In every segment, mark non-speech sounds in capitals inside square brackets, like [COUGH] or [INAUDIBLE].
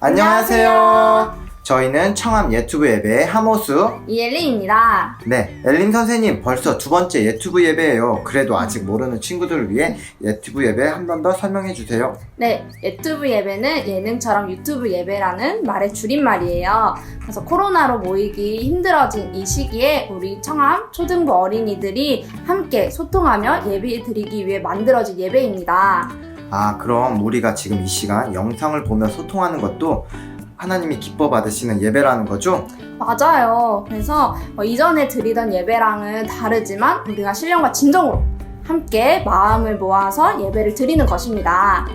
안녕하세요. 저희는 청암 예튜브 예배의 하모수. 이엘리입니다. 네, 엘림 선생님 벌써 두 번째 예튜브 예배예요. 그래도 아직 모르는 친구들을 위해 예튜브 예배 한 번 더 설명해 주세요. 네, 유튜브 예배는 예능처럼 유튜브 예배라는 말의 줄임말이에요. 그래서 코로나로 모이기 힘들어진 이 시기에 우리 청암 초등부 어린이들이 함께 소통하며 예배 드리기 위해 만들어진 예배입니다. 아, 그럼 우리가 지금 이 시간 영상을 보며 소통하는 것도 하나님이 기뻐 받으시는 예배라는 거죠? 맞아요. 그래서 어, 이전에 드리던 예배랑은 다르지만 우리가 신령과 진정으로 함께 마음을 모아서 예배를 드리는 것입니다.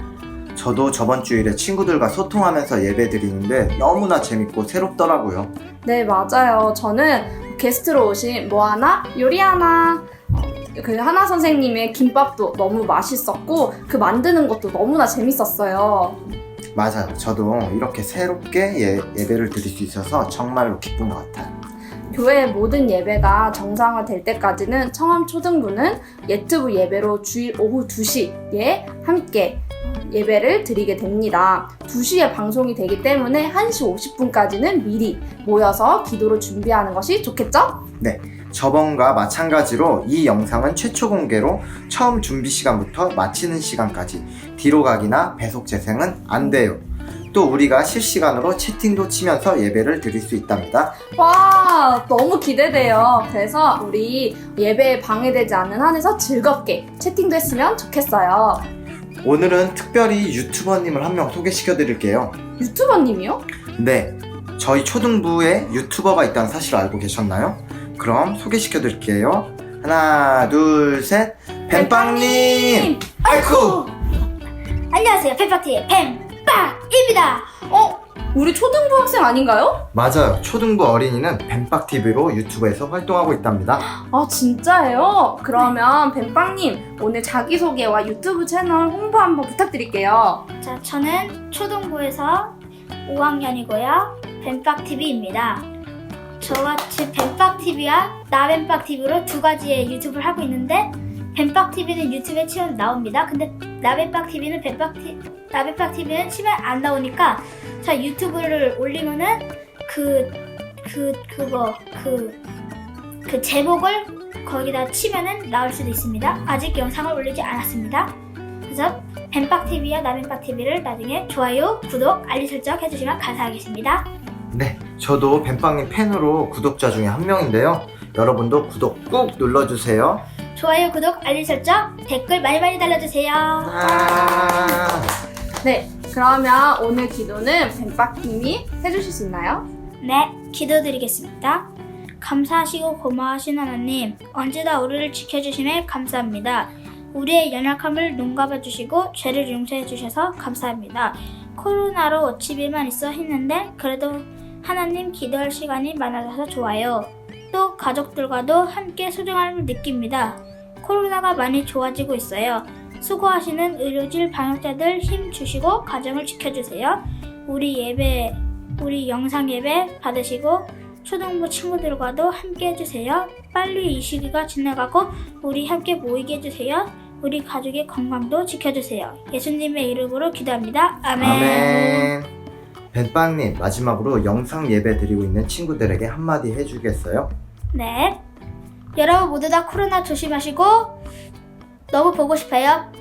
저도 저번 주일에 친구들과 소통하면서 예배 드리는데 너무나 재밌고 새롭더라고요. 네, 맞아요. 저는 게스트로 오신 뭐하나? 요리하나? 어, 그 하나 선생님의 김밥도 너무 맛있었고 그 만드는 것도 너무나 재밌었어요. 맞아요. 저도 이렇게 새롭게 예, 예배를 드릴 수 있어서 정말로 기쁜 것 같아요. 교회 모든 예배가 정상화될 때까지는 청암 초등부는 예트부 예배로 주일 오후 2시에 함께 예배를 드리게 됩니다. 2시에 방송이 되기 때문에 1시 50분까지는 미리 모여서 기도를 준비하는 것이 좋겠죠? 저번과 마찬가지로 이 영상은 최초 공개로 처음 준비 시간부터 마치는 시간까지 뒤로 가기나 배속 재생은 안 돼요. 또 우리가 실시간으로 채팅도 치면서 예배를 드릴 수 있답니다. 와, 너무 기대돼요. 그래서 우리 예배에 방해되지 않는 한에서 즐겁게 채팅도 했으면 좋겠어요. 오늘은 특별히 유튜버님을 한 명 소개시켜 드릴게요. 유튜버님이요? 네, 저희 초등부에 유튜버가 있다는 사실 알고 계셨나요? 그럼 소개시켜 드릴게요. 하나, 둘, 셋. 뱀빵님! 아이쿠! 안녕하세요. 펜파티의 펜빵입니다. 어? 우리 초등부 학생 아닌가요? 맞아요. 초등부 어린이는 뱀빵TV로 유튜브에서 활동하고 있답니다. 아, 진짜예요? 그러면 뱀빵님, 오늘 자기소개와 유튜브 채널 홍보 한번 부탁드릴게요. 자, 저는 초등부에서 5학년이고요. 펜빵TV입니다. 저같이 펜빵TV와 나벤빵TV로 두 가지의 유튜브를 하고 있는데 펜빵TV는 유튜브에 치면 나옵니다. 근데 나벤빵TV는 펜빵티 나벤빵TV는 치면 안 나오니까 자 유튜브를 올리면은 그 그 그 거 그 그 제목을 거기다 치면은 나올 수도 있습니다. 아직 영상을 올리지 않았습니다. 그래서 뱀빵TV와 나뱀빵TV를 나중에 좋아요, 구독, 알림 설정 해주시면 감사하겠습니다. 네, 저도 뱀빵님 팬으로 구독자 중에 한 명인데요. 여러분도 구독 꾹 눌러주세요. 좋아요, 구독, 알림 설정, 댓글 많이 많이 달려주세요. 아~ 네, 그러면 오늘 기도는 뱀빵님이 해주실 수 있나요? 네, 기도드리겠습니다. 감사하시고 고마우신 하나님, 언제나 우리를 지켜주심에 감사합니다. 우리의 연약함을 눈감아 주시고 죄를 용서해 주셔서 감사합니다. 코로나로 집에만 있어 했는데 그래도 하나님 기도할 시간이 많아져서 좋아요. 또 가족들과도 함께 소중함을 느낍니다. 코로나가 많이 좋아지고 있어요. 수고하시는 의료진 방역자들 힘 주시고 가정을 지켜주세요. 우리 예배, 우리 영상 예배 받으시고 초등부 친구들과도 함께 해주세요. 빨리 이 시기가 지나가고 우리 함께 모이게 해주세요. 우리 가족의 건강도 지켜주세요. 예수님의 이름으로 기도합니다. 아멘. 아멘. 뱀빵님, 마지막으로 영상 예배 드리고 있는 친구들에게 한마디 해주겠어요? 네. 여러분 모두 다 코로나 조심하시고 너무 보고 싶어요.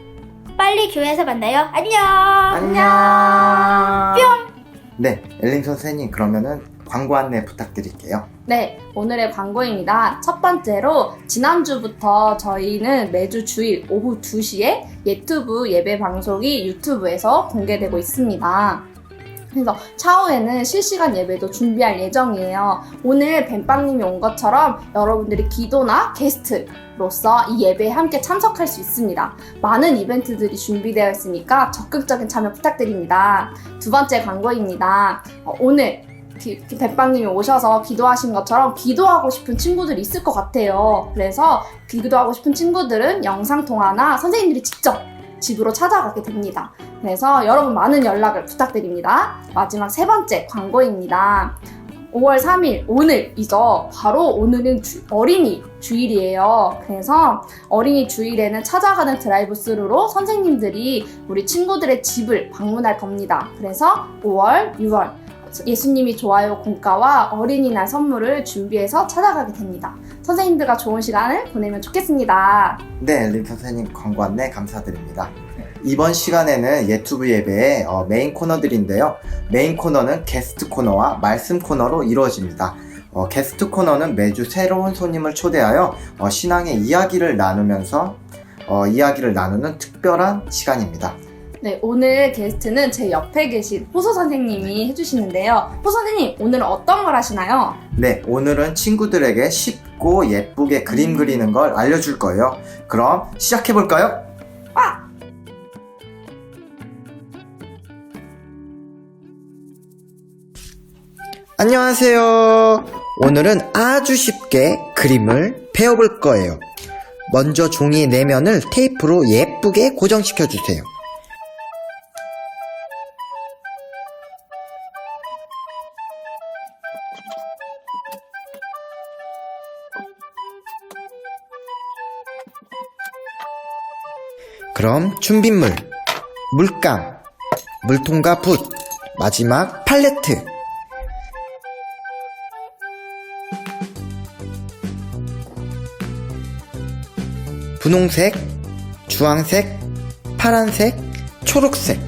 빨리 교회에서 만나요. 안녕. 안녕. 뿅. 네, 엘린 선생님 그러면은 광고 안내 부탁드릴게요. 네, 오늘의 광고입니다. 첫 번째로 지난주부터 저희는 매주 주일 오후 2시에 예튜브 예배 방송이 유튜브에서 공개되고 있습니다. 그래서 차후에는 실시간 예배도 준비할 예정이에요. 오늘 뱀빵님이 온 것처럼 여러분들이 기도나 게스트 로서 이 예배에 함께 참석할 수 있습니다. 많은 이벤트들이 준비되어 있으니까 적극적인 참여 부탁드립니다. 두 번째 광고입니다. 어, 오늘 백방님이 오셔서 기도하신 것처럼 기도하고 싶은 친구들이 있을 것 같아요. 그래서 기도하고 싶은 친구들은 영상통화나 선생님들이 직접 집으로 찾아가게 됩니다. 그래서 여러분 많은 연락을 부탁드립니다. 마지막 세 번째 광고입니다. 5월 3일 오늘이죠. 바로 오늘은 주- 어린이 주일이에요. 그래서 어린이 주일에는 찾아가는 드라이브 스루로 선생님들이 우리 친구들의 집을 방문할 겁니다. 그래서 5월, 6월 예수님이 좋아요 공과와 어린이날 선물을 준비해서 찾아가게 됩니다. 선생님들과 좋은 시간을 보내면 좋겠습니다. 네, 엘린 선생님 광고 안내 감사드립니다. 이번 시간에는 예투브 예배의 어, 메인 코너들인데요. 메인 코너는 게스트 코너와 말씀 코너로 이루어집니다. 어, 게스트 코너는 매주 새로운 손님을 초대하여 어, 신앙의 이야기를 나누면서 어, 이야기를 나누는 특별한 시간입니다. 네, 오늘 게스트는 제 옆에 계신 호소 선생님이 해주시는데요. 호소 선생님, 오늘은 어떤 걸 하시나요? 네, 오늘은 친구들에게 쉽고 예쁘게 그림 그리는 걸 알려줄 거예요. 그럼 시작해볼까요? 안녕하세요. 오늘은 아주 쉽게 그림을 배워볼 거예요. 먼저 종이 내면을 테이프로 예쁘게 고정시켜 주세요. 그럼 준비물, 물감, 물통과 붓, 마지막 팔레트. 분홍색, 주황색, 파란색, 초록색.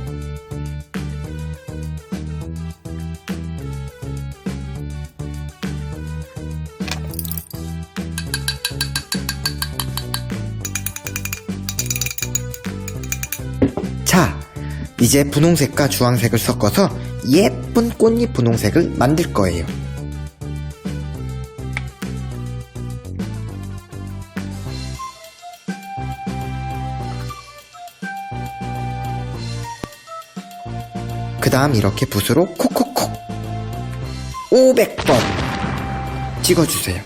자, 이제 분홍색과 주황색을 섞어서 예쁜 꽃잎 분홍색을 만들 거예요. 다음 이렇게 붓으로 콕콕콕 500번 찍어주세요.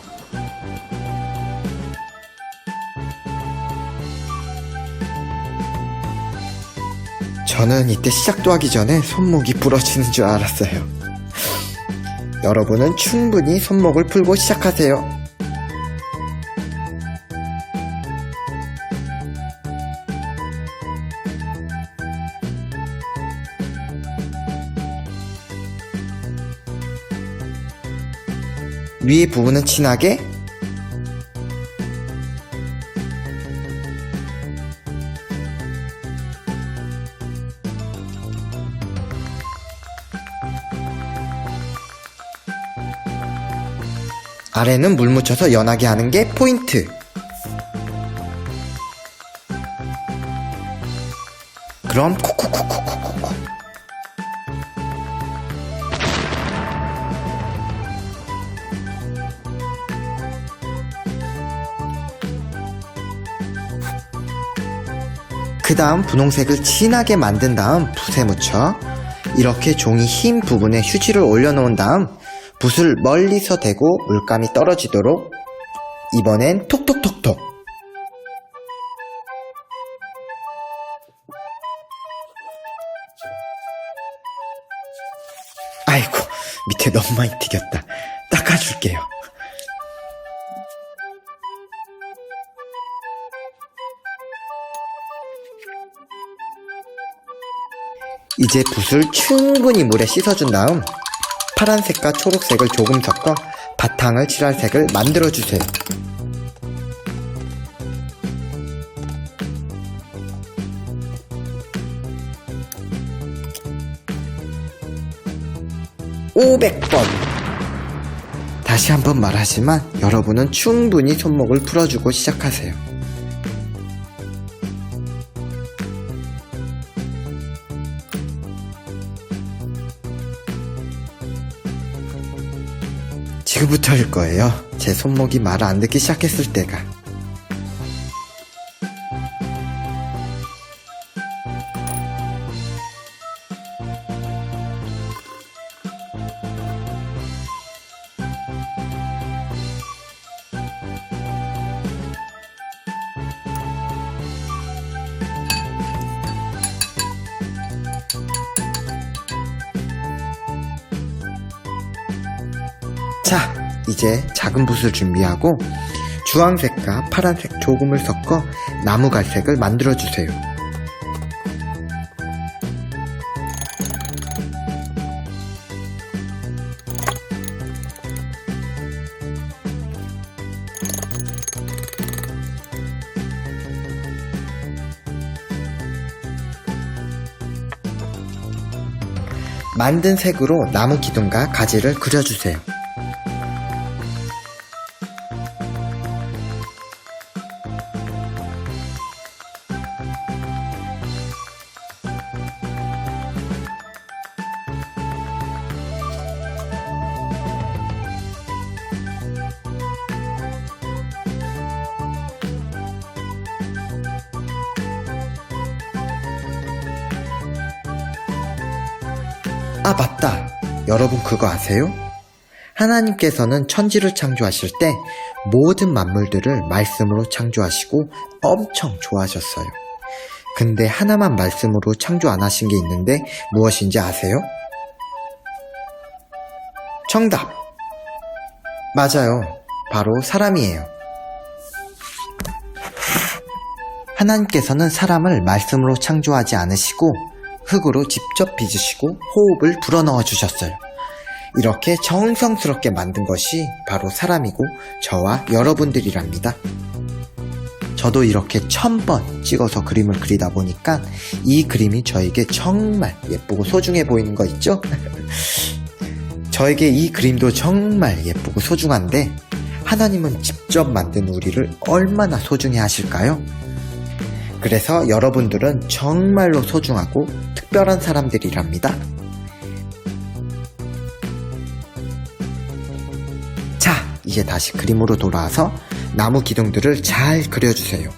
저는 이때 시작도 하기 전에 손목이 부러지는 줄 알았어요. 여러분은 충분히 손목을 풀고 시작하세요. 위에 부분은 진하게 아래는 물 묻혀서 연하게 하는 게 포인트. 그럼 콕콕콕콕콕콕 다음 분홍색을 진하게 만든 다음 붓에 묻혀 이렇게 종이 흰 부분에 휴지를 올려놓은 다음 붓을 멀리서 대고 물감이 떨어지도록 이번엔 톡톡톡톡. 아이고 밑에 너무 많이 튀겼다. 닦아줄게요 이제 붓을 충분히 물에 씻어준 다음 파란색과 초록색을 조금 섞어 바탕을 칠할 색을 만들어주세요. (500번) 다시 한번 말하지만 여러분은 충분히 손목을 풀어주고 시작하세요. 지금부터 일 거예요. 제 손목이 말을 안 듣기 시작했을 때가. 자, 이제 작은 붓을 준비하고 주황색과 파란색 조금을 섞어 나무 갈색을 만들어 주세요. 만든 색으로 나무 기둥과 가지를 그려주세요. 아, 맞다. 여러분 그거 아세요? 하나님께서는 천지를 창조하실 때 모든 만물들을 말씀으로 창조하시고 엄청 좋아하셨어요. 근데 하나만 말씀으로 창조 안 하신 게 있는데 무엇인지 아세요? 정답! 맞아요. 바로 사람이에요. 하나님께서는 사람을 말씀으로 창조하지 않으시고 흙으로 직접 빚으시고 호흡을 불어넣어 주셨어요. 이렇게 정성스럽게 만든 것이 바로 사람이고 저와 여러분들이랍니다. 저도 이렇게 천 번 찍어서 그림을 그리다 보니까 이 그림이 저에게 정말 예쁘고 소중해 보이는 거 있죠? [LAUGHS] 저에게 이 그림도 정말 예쁘고 소중한데 하나님은 직접 만든 우리를 얼마나 소중해 하실까요? 그래서 여러분들은 정말로 소중하고 특별한 사람들이랍니다. 자, 이제 다시 그림으로 돌아와서 나무 기둥들을 잘 그려주세요.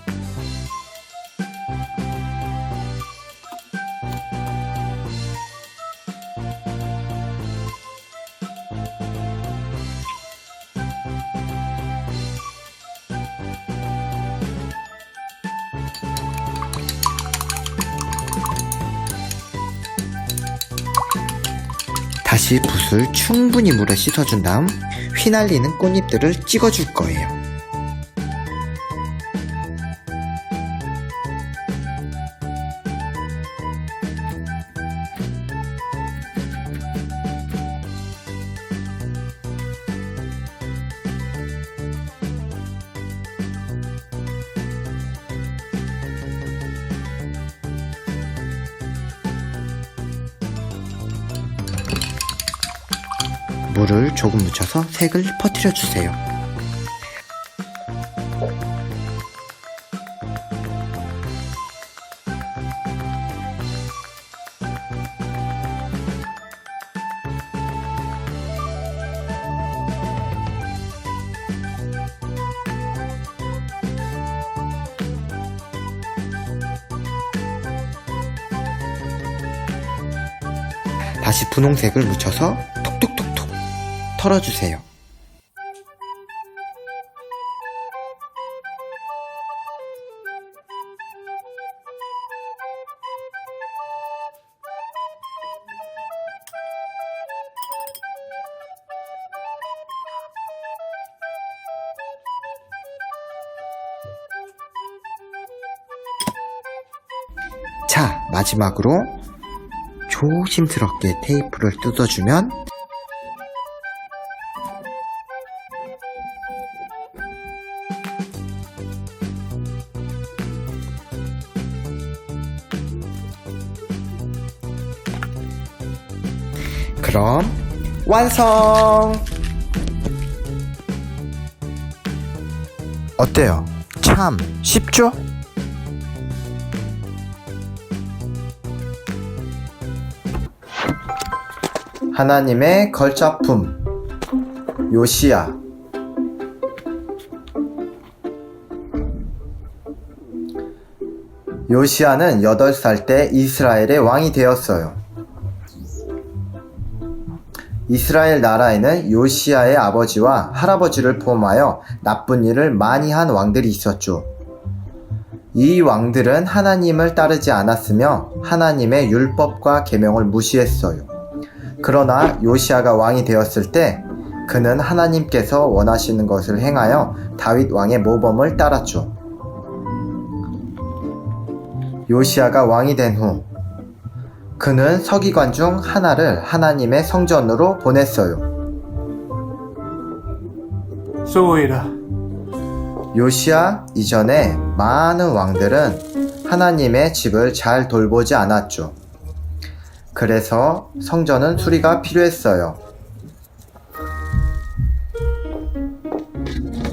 다시 붓을 충분히 물에 씻어준 다음 휘날리는 꽃잎들을 찍어줄 거예요. 물을 조금 묻혀서 색을 퍼뜨려 주세요. 다시 분홍색을 묻혀서 털어주세요. 자, 마지막으로 조심스럽게 테이프를 뜯어주면 완성! 어때요? 참 쉽죠? 하나님의 걸작품 요시야 요시야는 8살 때 이스라엘의 왕이 되었어요. 이스라엘 나라에는 요시야의 아버지와 할아버지를 포함하여 나쁜 일을 많이 한 왕들이 있었죠. 이 왕들은 하나님을 따르지 않았으며 하나님의 율법과 계명을 무시했어요. 그러나 요시아가 왕이 되었을 때 그는 하나님께서 원하시는 것을 행하여 다윗 왕의 모범을 따랐죠. 요시아가 왕이 된 후 그는 서기관 중 하나를 하나님의 성전으로 보냈어요. 소이라 요시아 이전에 많은 왕들은 하나님의 집을 잘 돌보지 않았죠. 그래서 성전은 수리가 필요했어요.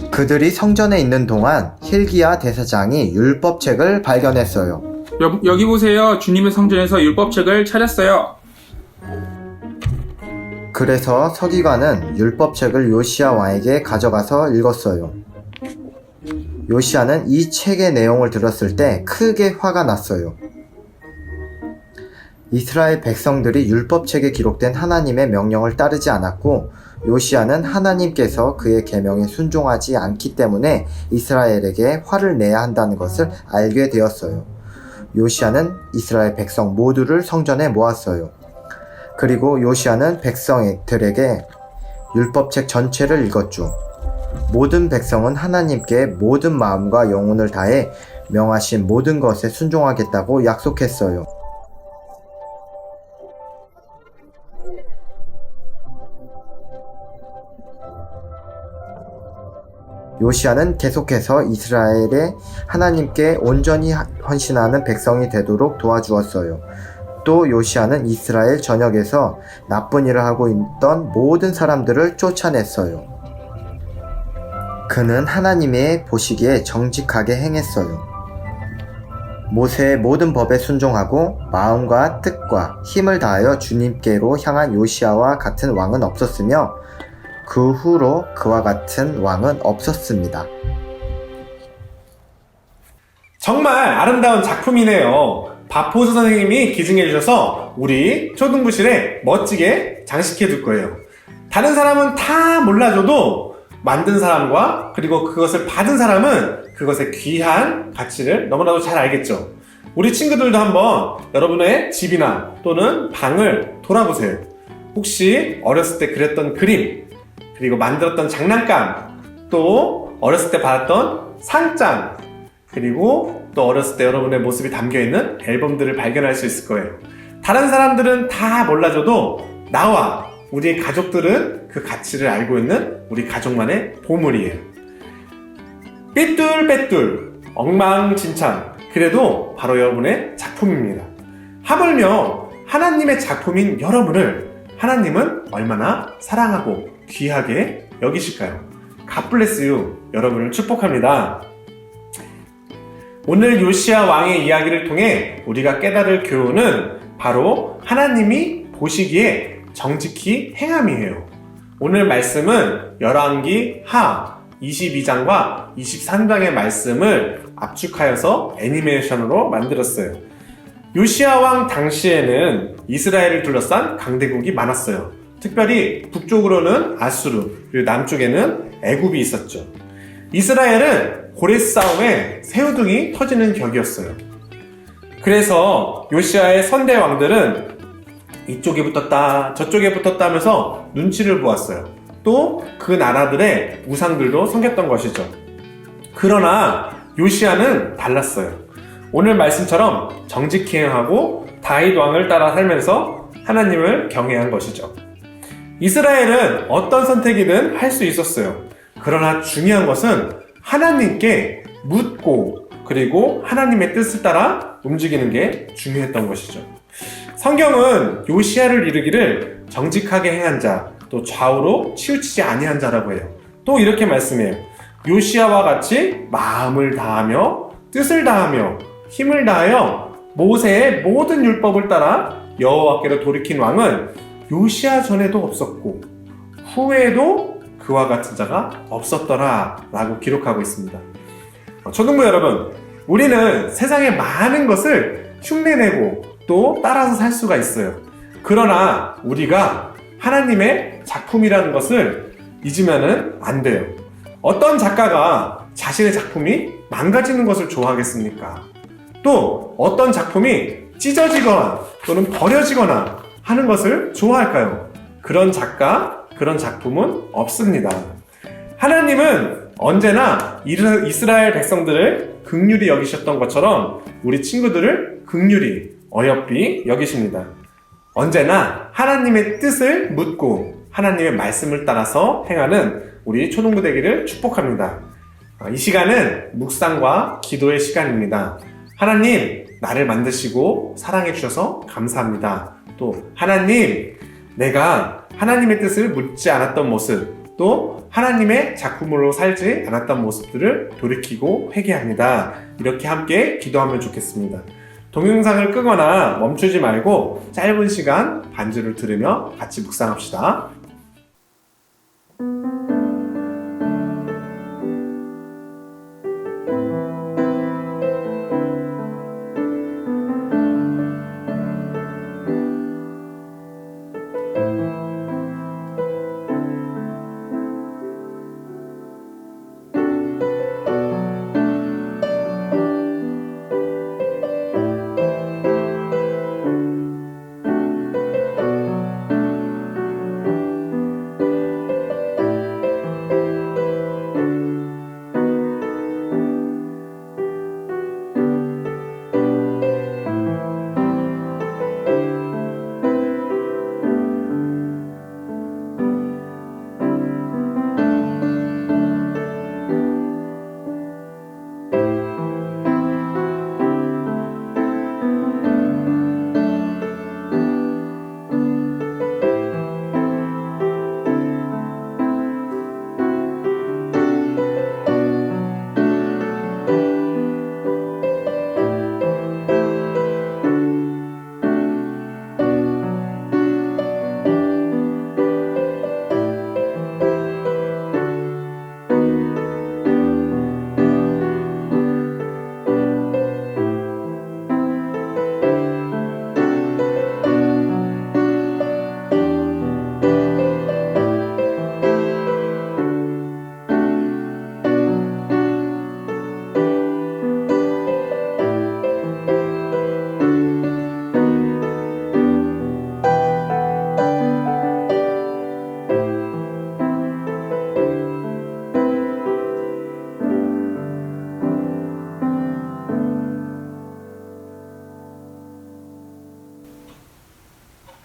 그들이 성전에 있는 동안 힐기야 대사장이 율법책을 발견했어요. 여, 여기 보세요. 주님의 성전에서 율법책을 찾았어요. 그래서 서기관은 율법책을 요시아 왕에게 가져가서 읽었어요. 요시아는 이 책의 내용을 들었을 때 크게 화가 났어요. 이스라엘 백성들이 율법책에 기록된 하나님의 명령을 따르지 않았고 요시아는 하나님께서 그의 계명에 순종하지 않기 때문에 이스라엘에게 화를 내야 한다는 것을 알게 되었어요. 요시아는 이스라엘 백성 모두를 성전에 모았어요. 그리고 요시아는 백성들에게 율법책 전체를 읽었죠. 모든 백성은 하나님께 모든 마음과 영혼을 다해 명하신 모든 것에 순종하겠다고 약속했어요. 요시아는 계속해서 이스라엘의 하나님께 온전히 헌신하는 백성이 되도록 도와주었어요. 또 요시아는 이스라엘 전역에서 나쁜 일을 하고 있던 모든 사람들을 쫓아냈어요. 그는 하나님의 보시기에 정직하게 행했어요. 모세의 모든 법에 순종하고 마음과 뜻과 힘을 다하여 주님께로 향한 요시아와 같은 왕은 없었으며 그 후로 그와 같은 왕은 없었습니다. 정말 아름다운 작품이네요. 바포스 선생님이 기증해 주셔서 우리 초등부실에 멋지게 장식해 둘 거예요. 다른 사람은 다 몰라줘도 만든 사람과 그리고 그것을 받은 사람은 그것의 귀한 가치를 너무나도 잘 알겠죠. 우리 친구들도 한번 여러분의 집이나 또는 방을 돌아보세요. 혹시 어렸을 때 그렸던 그림, 그리고 만들었던 장난감, 또 어렸을 때 받았던 상장, 그리고 또 어렸을 때 여러분의 모습이 담겨 있는 앨범들을 발견할 수 있을 거예요. 다른 사람들은 다 몰라줘도 나와 우리의 가족들은 그 가치를 알고 있는 우리 가족만의 보물이에요. 삐뚤빼뚤, 엉망진창, 그래도 바로 여러분의 작품입니다. 하물며 하나님의 작품인 여러분을 하나님은 얼마나 사랑하고 귀하게 여기실까요? 갓블레스유 여러분을 축복합니다. 오늘 요시아 왕의 이야기를 통해 우리가 깨달을 교훈은 바로 하나님이 보시기에 정직히 행함이에요. 오늘 말씀은 열왕기 하 22장과 23장의 말씀을 압축하여서 애니메이션으로 만들었어요. 요시아 왕 당시에는 이스라엘을 둘러싼 강대국이 많았어요. 특별히 북쪽으로는 아수르, 그리고 남쪽에는 애굽이 있었죠. 이스라엘은 고레 싸움에 새우등이 터지는 격이었어요. 그래서 요시아의 선대 왕들은 이쪽에 붙었다, 저쪽에 붙었다 하면서 눈치를 보았어요. 또 그 나라들의 우상들도 섬겼던 것이죠. 그러나 요시아는 달랐어요. 오늘 말씀처럼 정직히 행하고 다윗 왕을 따라 살면서 하나님을 경외한 것이죠. 이스라엘은 어떤 선택이든 할 수 있었어요. 그러나 중요한 것은 하나님께 묻고 그리고 하나님의 뜻을 따라 움직이는 게 중요했던 것이죠. 성경은 요시아를 이르기를 정직하게 행한 자, 또 좌우로 치우치지 아니한 자라고 해요. 또 이렇게 말씀해요. 요시아와 같이 마음을 다하며 뜻을 다하며 힘을 다하여 모세의 모든 율법을 따라 여호와께로 돌이킨 왕은 요시아 전에도 없었고 후에도 그와 같은 자가 없었더라 라고 기록하고 있습니다. 어, 초등부 여러분, 우리는 세상의 많은 것을 흉내내고 또 따라서 살 수가 있어요. 그러나 우리가 하나님의 작품이라는 것을 잊으면 안 돼요. 어떤 작가가 자신의 작품이 망가지는 것을 좋아하겠습니까? 또 어떤 작품이 찢어지거나 또는 버려지거나 하는 것을 좋아할까요? 그런 작가, 그런 작품은 없습니다. 하나님은 언제나 이스라엘 백성들을 극률히 여기셨던 것처럼 우리 친구들을 극률히 어여삐 여기십니다. 언제나 하나님의 뜻을 묻고 하나님의 말씀을 따라서 행하는 우리 초등부 되기를 축복합니다. 아, 이 시간은 묵상과 기도의 시간입니다. 하나님, 나를 만드시고 사랑해 주셔서 감사합니다. 또, 하나님, 내가 하나님의 뜻을 묻지 않았던 모습, 또 하나님의 작품으로 살지 않았던 모습들을 돌이키고 회개합니다. 이렇게 함께 기도하면 좋겠습니다. 동영상을 끄거나 멈추지 말고 짧은 시간 반주를 들으며 같이 묵상합시다.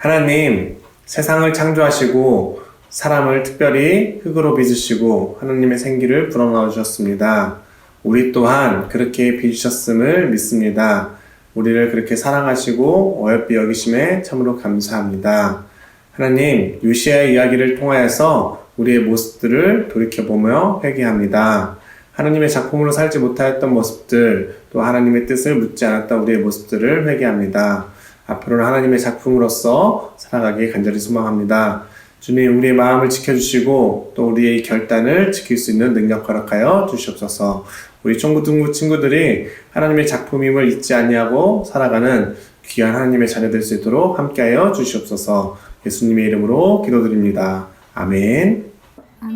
하나님, 세상을 창조하시고 사람을 특별히 흙으로 빚으시고 하나님의 생기를 불어넣어 주셨습니다. 우리 또한 그렇게 빚으셨음을 믿습니다. 우리를 그렇게 사랑하시고 어여삐 여기심에 참으로 감사합니다. 하나님, 요시아의 이야기를 통하여서 우리의 모습들을 돌이켜보며 회개합니다. 하나님의 작품으로 살지 못하였던 모습들, 또 하나님의 뜻을 묻지 않았던 우리의 모습들을 회개합니다. 앞으로는 하나님의 작품으로서 살아가길 간절히 소망합니다. 주님, 우리의 마음을 지켜주시고 또 우리의 결단을 지킬 수 있는 능력 허락하여 주시옵소서. 우리 총구등부 친구들이 하나님의 작품임을 잊지 아니하고 살아가는 귀한 하나님의 자녀 될 수 있도록 함께하여 주시옵소서. 예수님의 이름으로 기도드립니다. 아멘.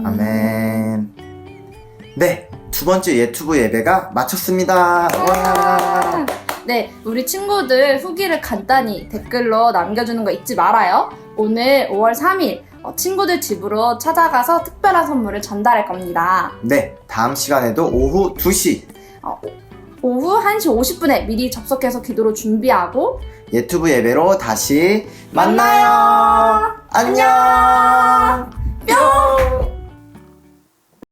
아멘. 네, 두 번째 유튜브 예배가 마쳤습니다. 와. 네, 우리 친구들 후기를 간단히 댓글로 남겨주는 거 잊지 말아요. 오늘 5월 3일 어, 친구들 집으로 찾아가서 특별한 선물을 전달할 겁니다. 네, 다음 시간에도 오후 2시 어, 오후 1시 50분에 미리 접속해서 기도로 준비하고 유튜브 예배로 다시 만나요. 안녕. 뿅!